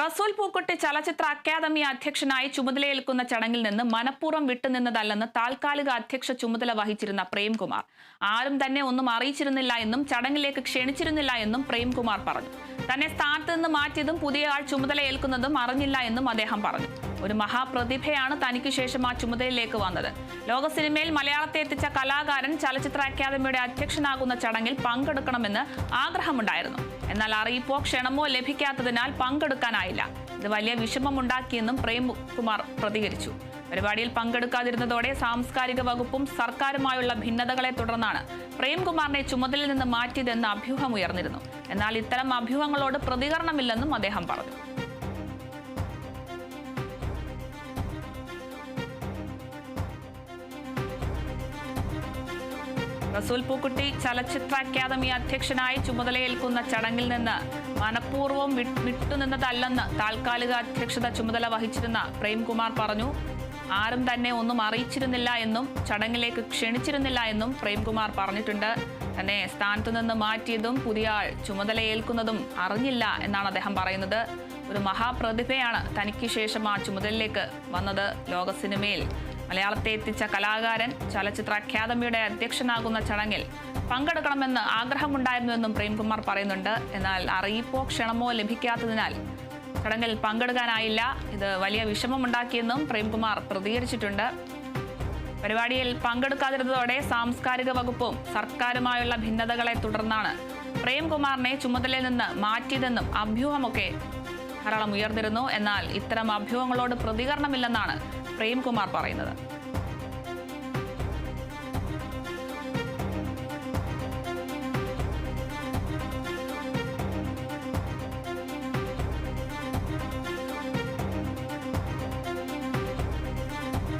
റസൂൽ പൂക്കുട്ടി ചലച്ചിത്ര അക്കാദമി അധ്യക്ഷനായി ചുമതലയേൽക്കുന്ന ചടങ്ങിൽ നിന്ന് മനഃപൂർവം വിട്ടുനിന്നതല്ലെന്ന് താൽക്കാലിക അധ്യക്ഷ ചുമതല വഹിച്ചിരുന്ന പ്രേംകുമാർ. ആരും തന്നെ ഒന്നും അറിയിച്ചിരുന്നില്ല എന്നും ചടങ്ങിലേക്ക് ക്ഷണിച്ചിരുന്നില്ല എന്നും പ്രേംകുമാർ പറഞ്ഞു. തന്നെ സ്ഥാനത്ത് നിന്ന് മാറ്റിയതും പുതിയ ആൾ ചുമതല ഏൽക്കുന്നതും അറിഞ്ഞില്ല എന്നും അദ്ദേഹം പറഞ്ഞു. ഒരു മഹാപ്രതിഭയാണ് തനിക്ക് ശേഷം ആ ചുമതലയിലേക്ക് വന്നത്. ലോക സിനിമയിൽ മലയാളത്തെ എത്തിച്ച കലാകാരൻ ചലച്ചിത്ര അക്കാദമിയുടെ അധ്യക്ഷനാകുന്ന ചടങ്ങിൽ പങ്കെടുക്കണമെന്ന് ആഗ്രഹമുണ്ടായിരുന്നു. എന്നാൽ അറിയിപ്പോ ക്ഷണമോ ലഭിക്കാത്തതിനാൽ പങ്കെടുക്കാനായില്ല. ഇത് വലിയ വിഷമമുണ്ടാക്കിയെന്നും പ്രേംകുമാർ പ്രതികരിച്ചു. പരിപാടിയിൽ പങ്കെടുക്കാതിരുന്നതോടെ സാംസ്കാരിക വകുപ്പും സർക്കാരുമായുള്ള ഭിന്നതകളെ തുടർന്നാണ് പ്രേംകുമാറിനെ ചുമതലയിൽ നിന്ന് മാറ്റിയതെന്ന് അഭ്യൂഹം ഉയർന്നിരുന്നു എന്നാൽ ഇത്തരം അഭ്യൂഹങ്ങളോട് പ്രതികരണമില്ലെന്നും അദ്ദേഹം പറഞ്ഞു. റസൂൽ പൂക്കുട്ടി ചലച്ചിത്ര അക്കാദമി അധ്യക്ഷനായി ചുമതലയേൽക്കുന്ന ചടങ്ങിൽ നിന്ന് മനഃപൂർവം വിട്ടുനിന്നതല്ലെന്ന് താൽക്കാലിക അധ്യക്ഷത ചുമതല വഹിച്ചിരുന്ന പ്രേംകുമാർ പറഞ്ഞു. ആരും തന്നെ ഒന്നും അറിയിച്ചിരുന്നില്ല എന്നും ചടങ്ങിലേക്ക് ക്ഷണിച്ചിരുന്നില്ല എന്നും പ്രേംകുമാർ പറഞ്ഞിട്ടുണ്ട്. തന്നെ സ്ഥാനത്തു നിന്ന് മാറ്റിയതും പുതിയ ആൾ ചുമതലയേൽക്കുന്നതും അറിഞ്ഞില്ല എന്നാണ് അദ്ദേഹം പറയുന്നത്. ഒരു മഹാപ്രതിഭയാണ് തനിക്ക് ശേഷം ആ ചുമതലയിലേക്ക് വന്നത്. ലോക സിനിമയിൽ മലയാളത്തെ എത്തിച്ച കലാകാരൻ ചലച്ചിത്ര അക്കാദമിയുടെ അധ്യക്ഷനാകുന്ന ചടങ്ങിൽ പങ്കെടുക്കണമെന്ന് ആഗ്രഹമുണ്ടായിരുന്നുവെന്നും പ്രേംകുമാർ പറയുന്നുണ്ട്. എന്നാൽ അറിയിപ്പോ ക്ഷണമോ ലഭിക്കാത്തതിനാൽ ചടങ്ങിൽ പങ്കെടുക്കാനായില്ല. ഇത് വലിയ വിഷമമുണ്ടാക്കിയെന്നും പ്രേംകുമാർ പ്രതികരിച്ചിട്ടുണ്ട്. പരിപാടിയിൽ പങ്കെടുക്കാതിരുന്നതോടെ സാംസ്കാരിക വകുപ്പും സർക്കാരുമായുള്ള ഭിന്നതകളെ തുടർന്നാണ് പ്രേംകുമാറിനെ ചുമതലയിൽ നിന്ന് മാറ്റിയതെന്നും അഭ്യൂഹമൊക്കെ ധാരാളം ഉയർന്നിരുന്നു. എന്നാൽ ഇത്തരം അഭ്യൂഹങ്ങളോട് പ്രതികരണമില്ലെന്നാണ് പ്രേംകുമാർ പറയുന്നത്.